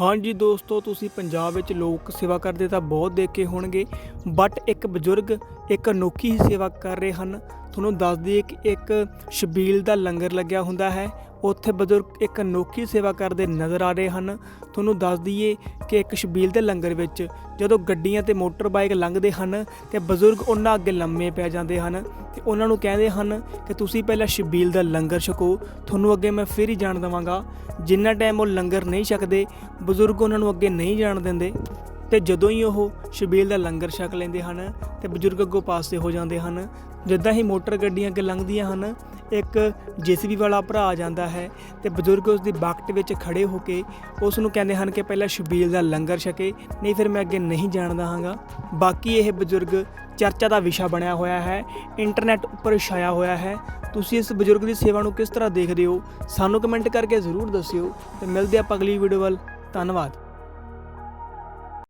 ਹਾਂਜੀ ਦੋਸਤੋ, ਤੁਸੀਂ ਪੰਜਾਬ ਵਿੱਚ ਲੋਕ ਸੇਵਾ ਕਰਦੇ ਤਾਂ ਬਹੁਤ ਦੇਖੇ ਹੋਣਗੇ ਬਟ ਇੱਕ ਬਜ਼ੁਰਗ, ਇੱਕ ਅਨੋਖੀ ਹੀ ਸੇਵਾ ਕਰ ਰਹੇ ਹਨ। ਤੁਹਾਨੂੰ ਦੱਸ ਦਈਏ ਕਿ ਇੱਕ ਸ਼ਬੀਲ ਦਾ ਲੰਗਰ ਲੱਗਿਆ ਹੁੰਦਾ ਹੈ। ਉੱਥੇ ਬਜ਼ੁਰਗ ਇੱਕ ਅਨੋਖੀ ਸੇਵਾ ਕਰਦੇ ਨਜ਼ਰ ਆ ਰਹੇ ਹਨ। ਤੁਹਾਨੂੰ ਦੱਸ ਦਈਏ ਕਿ ਇੱਕ ਸ਼ਬੀਲ ਦੇ ਲੰਗਰ ਵਿੱਚ ਜਦੋਂ ਗੱਡੀਆਂ ਤੇ ਮੋਟਰ ਬਾਈਕ ਲੰਘਦੇ ਹਨ ਤੇ ਬਜ਼ੁਰਗ ਉਹਨਾਂ ਅੱਗੇ ਲੰਮੇ ਪੈ ਜਾਂਦੇ ਹਨ ਤੇ ਉਹਨਾਂ ਨੂੰ ਕਹਿੰਦੇ ਹਨ ਕਿ ਤੁਸੀਂ ਪਹਿਲਾਂ ਸ਼ਬੀਲ ਦਾ ਲੰਗਰ ਛਕੋ, ਤੁਹਾਨੂੰ ਅੱਗੇ ਮੈਂ ਫਿਰ ਹੀ ਜਾਣ ਦੇਵਾਂਗਾ। ਜਿੰਨਾ ਟਾਈਮ ਉਹ ਲੰਗਰ ਨਹੀਂ ਛਕਦੇ, ਬਜ਼ੁਰਗ ਉਹਨਾਂ ਨੂੰ ਅੱਗੇ ਨਹੀਂ ਜਾਣ ਦਿੰਦੇ। ਤੇ ਜਦੋਂ ਹੀ ਉਹ ਸ਼ਬੀਲ ਦਾ ਲੰਗਰ ਛਕ ਲੈਂਦੇ ਹਨ ਤੇ ਬਜ਼ੁਰਗ ਅੱਗੋਂ ਪਾਸੇ ਹੋ ਜਾਂਦੇ ਹਨ, ਜਿੱਦਾਂ ਹੀ ਮੋਟਰ ਗੱਡੀਆਂ ਅੱਗੇ ਲੰਘਦੀਆਂ ਹਨ, ਇੱਕ ਜੀਸੀਬੀ ਵਾਲਾ ਭਰਾ ਆ ਜਾਂਦਾ ਹੈ ਤੇ ਬਜ਼ੁਰਗ ਉਸ ਦੀ ਬਾਕਟ ਵਿੱਚ ਖੜੇ ਹੋ ਕੇ ਉਸ ਨੂੰ ਕਹਿੰਦੇ ਹਨ ਕਿ ਪਹਿਲਾਂ ਸ਼ਬੀਲ ਦਾ ਲੰਗਰ ਛਕੇ, ਨਹੀਂ ਫਿਰ ਮੈਂ ਅੱਗੇ ਨਹੀਂ ਜਾਣਦਾ ਹਾਂਗਾ। ਬਾਕੀ ਇਹ ਬਜ਼ੁਰਗ ਚਰਚਾ ਦਾ ਵਿਸ਼ਾ ਬਣਿਆ ਹੋਇਆ ਹੈ, ਇੰਟਰਨੈਟ ਉੱਪਰ ਛਾਇਆ ਹੋਇਆ ਹੈ। ਤੁਸੀਂ ਇਸ ਬਜ਼ੁਰਗ ਦੀ ਸੇਵਾ ਨੂੰ ਕਿਸ ਤਰ੍ਹਾਂ ਦੇਖਦੇ ਹੋ? ਸਾਨੂੰ ਕਮੈਂਟ ਕਰਕੇ ਜ਼ਰੂਰ ਦੱਸਿਓ ਤੇ ਮਿਲਦੇ ਆਪਾਂ ਅਗਲੀ ਵੀਡੀਓ ਵੱਲ। ਧੰਨਵਾਦ।